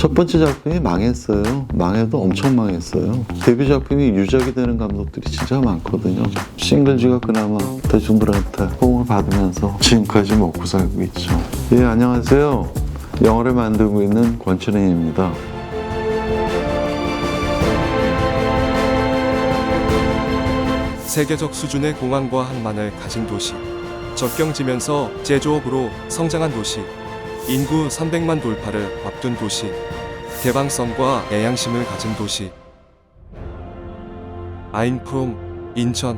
첫 번째 작품이 망했어요. 망해도 엄청 망했어요. 데뷔 작품이 유작이 되는 감독들이 진짜 많거든요. 싱글즈가 그나마 대중들한테 호응을 받으면서 지금까지 먹고 살고 있죠. 예, 안녕하세요. 영화를 만들고 있는 권춘행입니다. 세계적 수준의 공항과 항만을 가진 도시. 적경지면서 제조업으로 성장한 도시. 인구 300만 돌파를 앞둔 도시. 개방성과 애양심을 가진 도시. 아인프롬 인천.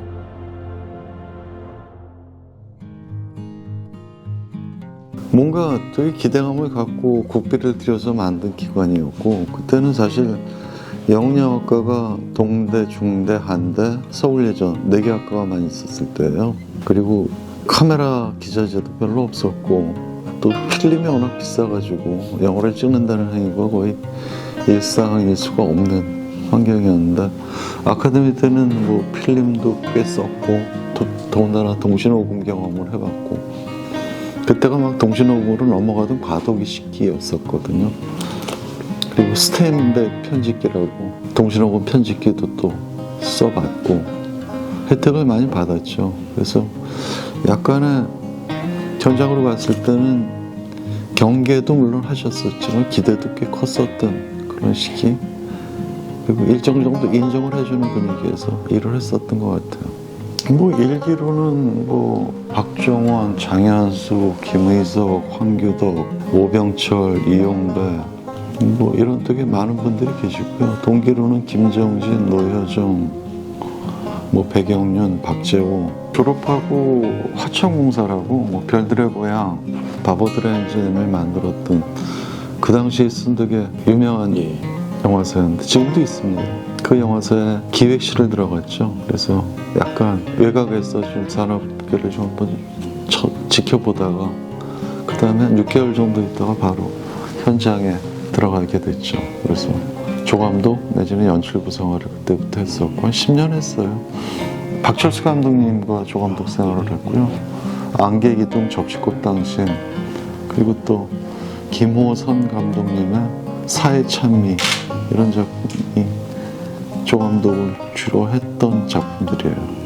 뭔가 되게 기대감을 갖고 국비를 들여서 만든 기관이었고 그때는 사실 영영학과가 동대, 중대, 한대, 서울예전 네 개 학과만 있었을 때예요. 그리고 카메라 기자재도 별로 없었고 또 필름이 워낙 비싸가지고 영화를 찍는다는 행위가 거의 일상일 수가 없는 환경이었는데 아카데미 때는 뭐 필름도 꽤 썼고 또 더군다나 동신호금 경험을 해봤고 그때가 막 동신호금으로 넘어가던 과도기 시기였었거든요. 그리고 스탠백 편집기라고 동신호금 편집기도 또 써봤고 혜택을 많이 받았죠. 그래서 약간의 현장으로 갔을 때는 경계도 물론 하셨었지만 기대도 꽤 컸었던 그런 시기 그리고 일정 정도 인정을 해주는 분위기에서 일을 했었던 것 같아요. 뭐 일기로는 뭐 박정원, 장현수, 김의석, 황규덕, 오병철, 이용배 뭐 이런 되게 많은 분들이 계시고요. 동기로는 김정진, 노효정, 뭐 백영륜, 박재호 졸업하고 화천공사라고 뭐 별들의 고향, 바보들의 엔진을 만들었던 그 당시에 쓴 되게 유명한 영화사였는데 지금도 있습니다. 그 영화사에 기획실을 들어갔죠. 그래서 약간 외곽에서 좀 산업계를 좀 한번 쳐- 지켜보다가 그 다음에 한 6개월 정도 있다가 바로 현장에 들어가게 됐죠. 그래서 조감독 내지는 연출 구성화를 그때부터 했었고 한 10년 했어요. 박철수 감독님과 조감독 생활을 했고요. 안개기둥 접시꽃 당신 그리고 또 김호선 감독님의 사회 찬미 이런 작품이 조감독을 주로 했던 작품들이에요.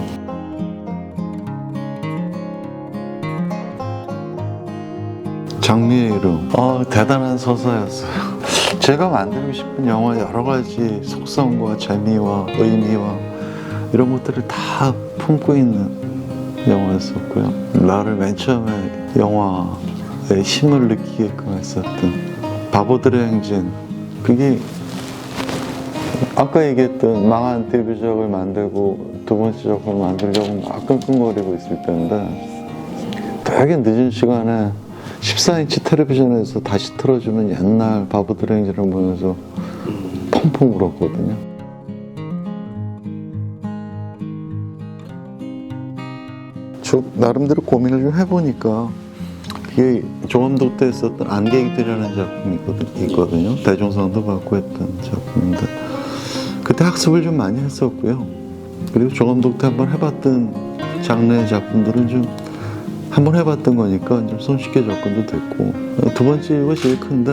장미의 이름. 아, 대단한 서사였어요. 제가 만들고 싶은 영화 여러 가지 속성과 재미와 의미와 이런 것들을 다 품고 있는 영화였었고요. 나를 맨 처음에 영화의 힘을 느끼게끔 했었던 바보들의 행진. 그게 아까 얘기했던 망한 데뷔작을 만들고 두 번째 작품을 만들려고 막 끙끙거리고 있을 때인데 되게 늦은 시간에 14인치 텔레비전에서 다시 틀어주는 옛날 바보들의 행진을 보면서 펑펑 울었거든요. 저 나름대로 고민을 좀 해보니까 이게 조감독 때 썼던 안개기들이라는 작품이 있거든- 있거든요. 대종상도 받고 했던 작품인데 그때 학습을 좀 많이 했었고요. 그리고 조감독 때 한번 해봤던 장르의 작품들은 좀 한번 해봤던 거니까 좀 손쉽게 접근도 됐고 두 번째 이유가 제일 큰데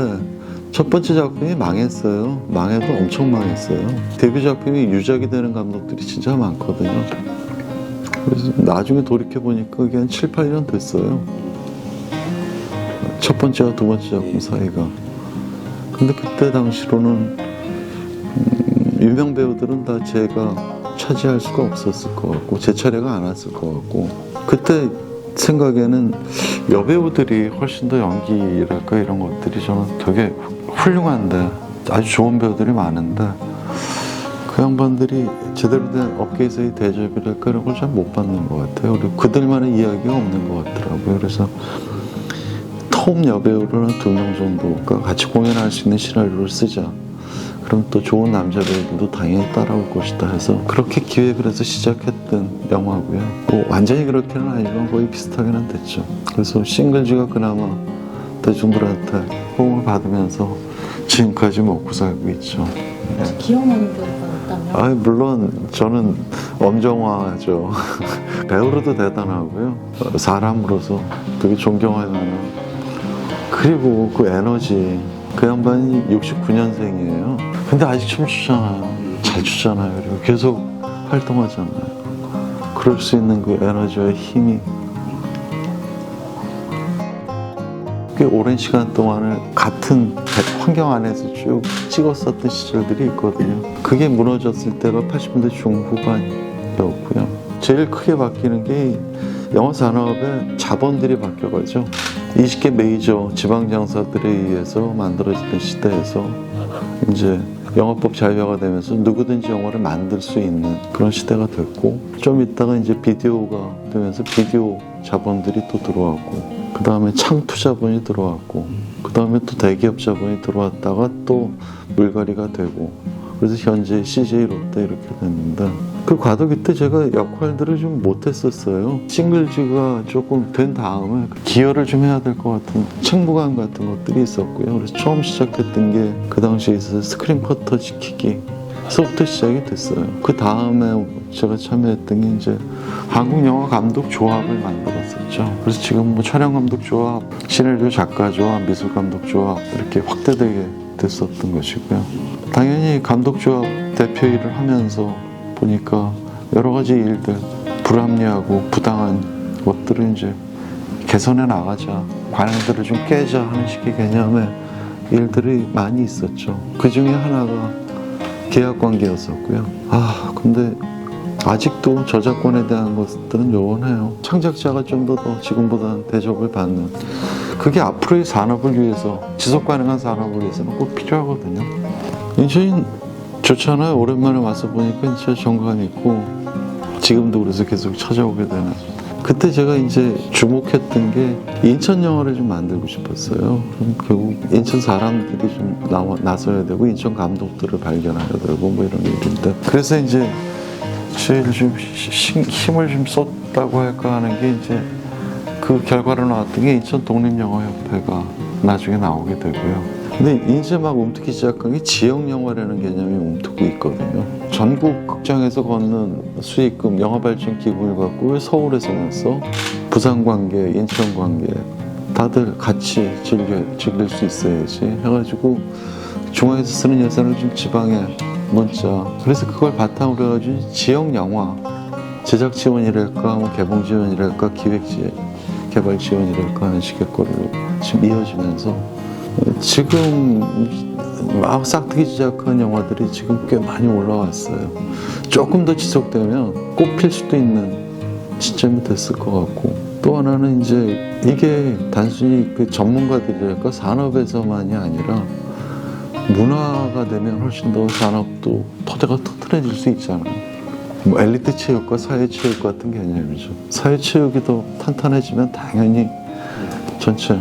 첫 번째 작품이 망했어요. 망해도 엄청 망했어요. 데뷔 작품이 유작이 되는 감독들이 진짜 많거든요. 그래서 나중에 돌이켜 보니까 그게 한 7, 8년 됐어요. 첫 번째와 두 번째 작품 사이가. 근데 그때 당시로는 음, 유명 배우들은 다 제가 차지할 수가 없었을 것 같고 제 차례가 안 왔을 것 같고 그때 생각에는 여배우들이 훨씬 더 연기랄까 이런 것들이 저는 되게 훌륭한데 아주 좋은 배우들이 많은데 그 양반들이 제대로 된 업계에서의 대접이랄까 이런 걸 잘 못 받는 것 같아요. 그리고 그들만의 이야기가 없는 것 같더라고요. 그래서 톱 여배우를 한 두 명 정도가 같이 공연할 수 있는 시나리오를 쓰자. 그럼 또 좋은 남자 배우들도 당연히 따라올 것이다 해서 그렇게 기획을 해서 시작했던 영화고요. 뭐 완전히 그렇게는 아니지만 거의 비슷하게는 됐죠. 그래서 싱글즈가 그나마 대중들한테 호응을 받으면서 지금까지 먹고 살고 있죠. 네. 기억나는 배 있다면? 아 물론 저는 엄정화죠. 배우로도 대단하고요. 어, 사람으로서 되게 존경하는 그리고 그 에너지 그 양반이 69년생이에요. 근데 아직 춤 추잖아요. 잘 추잖아요. 그리고 계속 활동하잖아요. 그럴 수 있는 그 에너지와 힘이 꽤 오랜 시간 동안을 같은 환경 안에서 쭉 찍었었던 시절들이 있거든요. 그게 무너졌을 때가 80년대 중후반이었고요. 제일 크게 바뀌는 게 영화 산업의 자본들이 바뀌어가죠. 20개 메이저 지방 장사들에 의해서 만들어지던 시대에서 이제 영화법 자유화가 되면서 누구든지 영화를 만들 수 있는 그런 시대가 됐고 좀 있다가 이제 비디오가 되면서 비디오 자본들이 또 들어왔고 그 다음에 창 투 자본이 들어왔고 그 다음에 또 대기업 자본이 들어왔다가 또 물갈이가 되고 그래서 현재 CJ 롯데 이렇게 됐는데 그 과도기 때 제가 역할들을 좀 못했었어요. 싱글즈가 조금 된 다음에 기여를 좀 해야 될 것 같은 책무감 같은 것들이 있었고요. 그래서 처음 시작했던 게 그 당시에 있어서 스크린 커터 지키기 서부터 시작이 됐어요. 그 다음에 제가 참여했던 게 이제 한국 영화 감독 조합을 만들었었죠. 그래서 지금 뭐 촬영 감독 조합, 시나리오 작가 조합, 미술 감독 조합 이렇게 확대되게 됐었던 것이고요. 당연히 감독 조합 대표 일을 하면서 보니까 여러 가지 일들 불합리하고 부당한 것들을 이제 개선해 나가자 관행들을 좀 깨자 하는 식의 개념의 일들이 많이 있었죠. 그 중에 하나가 계약 관계였었고요. 아 근데 아직도 저작권에 대한 것들은 요원해요. 창작자가 좀더더 지금보다 대접을 받는 그게 앞으로의 산업을 위해서 지속 가능한 산업을 위해서는 꼭 필요하거든요. 인천이 좋잖아요. 오랜만에 와서 보니까 진짜 정감 있고 지금도 그래서 계속 찾아오게 되는. 그때 제가 이제 주목했던 게 인천 영화를 좀 만들고 싶었어요. 그럼 결국 인천 사람들이 좀 나와, 나서야 되고 인천 감독들을 발견해야 되고 뭐 이런 일인데 그래서 이제 제일 좀 시- 힘을 좀 썼다고 할까 하는 게 이제 그 결과로 나왔던 게 인천 독립영화협회가 나중에 나오게 되고요. 근데 이제 막 움트기 시작한 게 지역 영화라는 개념이 움트고 있거든요. 전국 극장에서 걷는 수익금 영화 발전 기부를 갖고 왜 서울에서만 써? 부산 관계, 인천 관계 다들 같이 즐겨 즐길 수 있어야지 해가지고 중앙에서 쓰는 예산을 좀 지방에 문자 그래서 그걸 바탕으로 해가지고 지역 영화 제작 지원이랄까 뭐 개봉 지원이랄까 기획 지 개발 지원이랄까 하는 식의 거로 지금 이어지면서 지금 막 싹트기 시작한 영화들이 지금 꽤 많이 올라왔어요. 조금 더 지속되면 꼽힐 수도 있는 시점이 됐을 것 같고 또 하나는 이제 이게 단순히 그 전문가들이랄까 산업에서만이 아니라 문화가 되면 훨씬 더 산업도 토대가 튼튼해질 수 있잖아요. 뭐 엘리트 체육과 사회 체육 같은 개념이죠. 사회 체육이 더 탄탄해지면 당연히 전체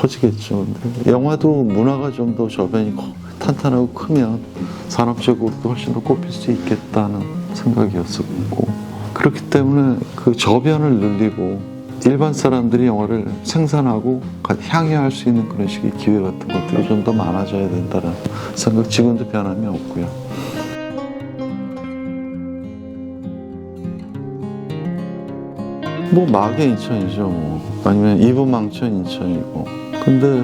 커지겠죠. 근데 영화도 문화가 좀 더 저변이 커- 탄탄하고 크면 산업적으로도 훨씬 더 꼽힐 수 있겠다는 생각이었었고 그렇기 때문에 그 저변을 늘리고 일반 사람들이 영화를 생산하고 가- 향유할 수 있는 그런 식의 기회 같은 것들이 좀 더 많아져야 된다는 생각 지금도 변함이 없고요. 뭐 마계 인천이죠. 뭐. 아니면 이분망천 인천이고. 근데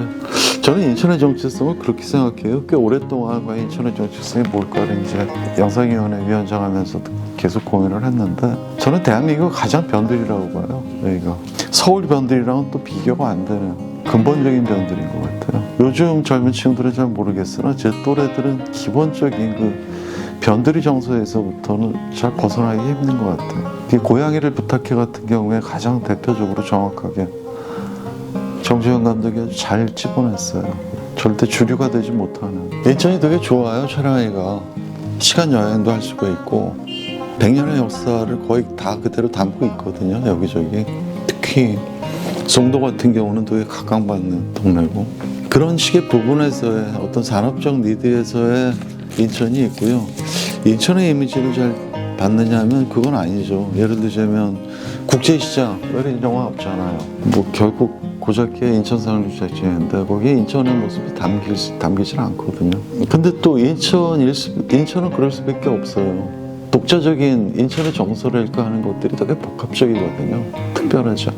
저는 인천의 정체성을 그렇게 생각해요. 꽤 오랫동안 과연 인천의 정체성이 뭘까를 이제 영상위원회 위원장 하면서도 계속 고민을 했는데 저는 대한민국 가장 변들이라고 봐요. 여기가. 서울 변들이랑은 또 비교가 안 되는 근본적인 변들인 것 같아요. 요즘 젊은 친구들은 잘 모르겠으나 제 또래들은 기본적인 그 변두리 정서에서부터는 잘 벗어나기 힘든 것 같아요. 이 고양이를 부탁해 같은 경우에 가장 대표적으로 정확하게 정주영 감독이 아주 잘 집어냈어요. 절대 주류가 되지 못하는. 인천이 되게 좋아요, 촬영하기가. 시간 여행도 할 수가 있고, 100년의 역사를 거의 다 그대로 담고 있거든요, 여기저기. 특히 송도 같은 경우는 되게 각광받는 동네고. 그런 식의 부분에서의 어떤 산업적 니드에서의 인천이 있고요. 인천의 이미지를 잘 받느냐 하면 그건 아니죠. 예를 들자면 국제시장, 왜 영화 없잖아요. 뭐 결국 고작해 인천상륙작전인데 거기에 인천의 모습이 담길, 수- 담기질 않거든요. 근데 또 인천, 인천은 그럴 수밖에 없어요. 독자적인 인천의 정서랄까 하는 것들이 되게 복합적이거든요. 특별하죠.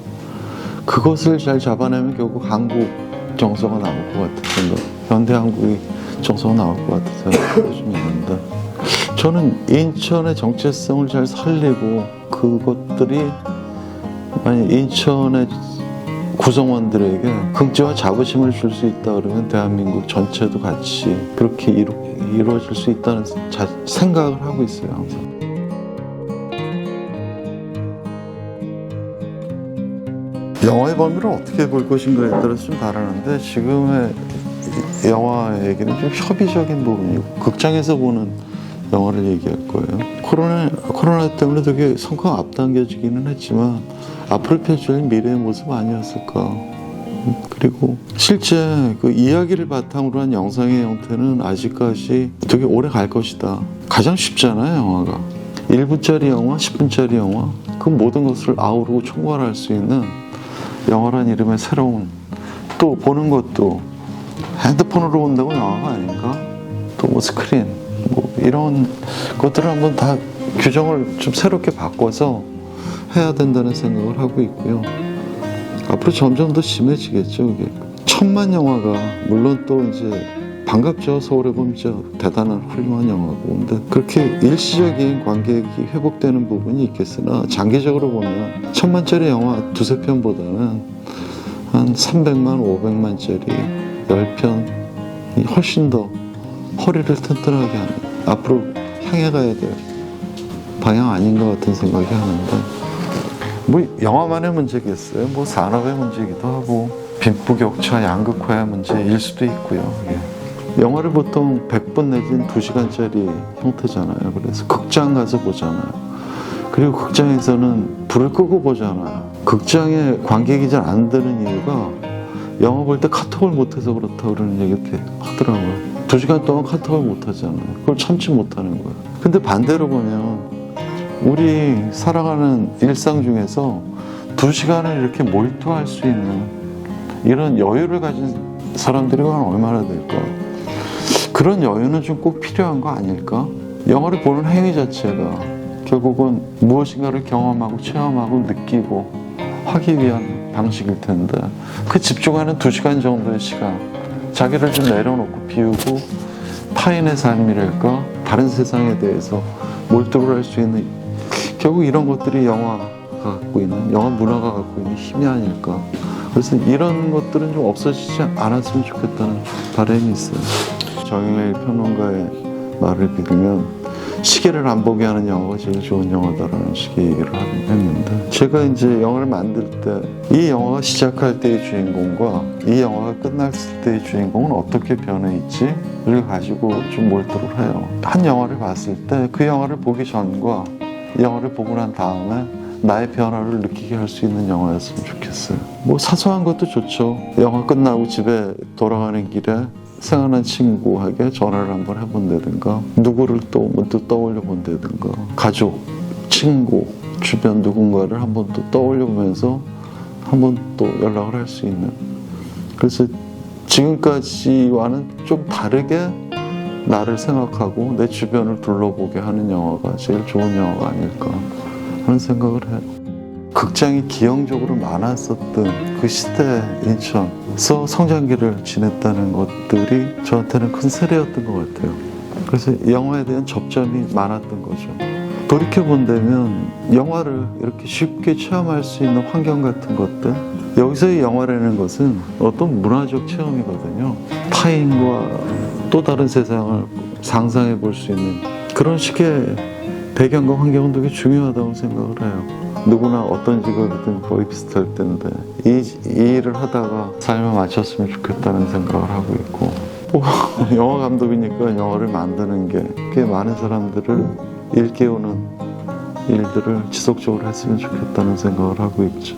그것을 잘 잡아내면 결국 한국 정서가 나올 것 같은 생각, 현대 한국이 정서가 나올 것 같은 생각이 좀 있는데 저는 인천의 정체성을 잘 살리고 그것들이 만약 인천의 구성원들에게 긍지와 자부심을 줄 수 있다 그러면 대한민국 전체도 같이 그렇게 이루, 이루어질 수 있다는 자- 생각을 하고 있어요 항상. 영화의 범위를 어떻게 볼 것인가에 따라서 좀 다르는데 지금의 이- 영화 얘기는 좀 협의적인 부분이고 극장에서 보는 영화를 얘기할 거예요. 코로나 코로나 때문에 되게 성과가 앞당겨지기는 했지만 앞으로 펼쳐질 미래의 모습 아니었을까. 음, 그리고 실제 그 이야기를 바탕으로 한 영상의 형태는 아직까지 되게 오래 갈 것이다. 가장 쉽잖아요, 영화가. 1분짜리 영화, 10분짜리 영화, 그 모든 것을 아우르고 총괄할 수 있는 영화란 이름의 새로운 또 보는 것도 핸드폰으로 본다고 영화가 아닌가? 또 뭐 스크린 뭐 이런 것들을 한번 다 규정을 좀 새롭게 바꿔서 해야 된다는 생각을 하고 있고요. 앞으로 점점 더 심해지겠죠. 이게 천만 영화가 물론 또 이제 반갑죠. 보면 진짜 대단한 훌륭한 영화고 근데 그렇게 일시적인 관객이 회복되는 부분이 있겠으나 장기적으로 보면 천만짜리 영화 두세 편보다는 한 300만, 500만짜리 10편이 훨씬 더 허리를 튼튼하게 하는 앞으로 향해 가야 될 방향 아닌 것 같은 생각이 하는데 뭐 영화만의 문제겠어요. 뭐 산업의 문제이기도 하고 빈부격차 양극화의 문제일 수도 있고요. 예. 영화를 보통 100분 내지는 2시간짜리 형태잖아요. 그래서 극장 가서 보잖아요. 그리고 극장에서는 불을 끄고 보잖아요. 극장에 관객이 잘 안 드는 이유가 영화 볼 때 카톡을 못해서 그렇다 그러는 얘기 이렇게 하더라고요. 두 시간 동안 카톡을 못 하잖아요. 그걸 참지 못하는 거예요. 근데 반대로 보면 우리 살아가는 일상 중에서 두 시간을 이렇게 몰두할 수 있는 이런 여유를 가진 사람들이 얼마나 될까? 그런 여유는 좀 꼭 필요한 거 아닐까? 영화를 보는 행위 자체가 결국은 무엇인가를 경험하고 체험하고 느끼고 하기 위한 방식일 텐데 그 집중하는 두 시간 정도의 시간 자기를 좀 내려놓고 비우고 타인의 삶이랄까 다른 세상에 대해서 몰두를 할 수 있는 결국 이런 것들이 영화가 갖고 있는 영화 문화가 갖고 있는 힘이 아닐까. 그래서 이런 것들은 좀 없어지지 않았으면 좋겠다는 바람이 있어요. 정영일 평론가의 말을 믿으면 시계를 안 보게 하는 영화가 제일 좋은 영화다라는 식의 얘기를 하긴 했는데 제가 이제 영화를 만들 때 이 영화가 시작할 때의 주인공과 이 영화가 끝났을 때의 주인공은 어떻게 변해 있지를 가지고 좀 몰두를 해요. 한 영화를 봤을 때 그 영화를 보기 전과 이 영화를 보고 난 다음에 나의 변화를 느끼게 할 수 있는 영화였으면 좋겠어요. 뭐 사소한 것도 좋죠. 영화 끝나고 집에 돌아가는 길에 생각난 친구에게 전화를 한번 해본다든가 누구를 또 문득 떠올려 본다든가 가족, 친구, 주변 누군가를 한번 또 떠올려 보면서 한번 또 연락을 할 수 있는 그래서 지금까지와는 좀 다르게 나를 생각하고 내 주변을 둘러보게 하는 영화가 제일 좋은 영화가 아닐까 하는 생각을 해요. 극장이 기형적으로 많았었던 그 시대 인천에서 성장기를 지냈다는 것들이 저한테는 큰 세례였던 것 같아요. 그래서 영화에 대한 접점이 많았던 거죠. 돌이켜본다면 영화를 이렇게 쉽게 체험할 수 있는 환경 같은 것들 여기서의 영화라는 것은 어떤 문화적 체험이거든요. 타인과 또 다른 세상을 상상해 볼 수 있는 그런 식의 배경과 환경은 되게 중요하다고 생각을 해요. 누구나 어떤 직업이든 거의 비슷할 텐데 이, 이 일을 하다가 삶을 마쳤으면 좋겠다는 생각을 하고 있고 또 영화 감독이니까 영화를 만드는 게 꽤 많은 사람들을 일깨우는 일들을 지속적으로 했으면 좋겠다는 생각을 하고 있죠.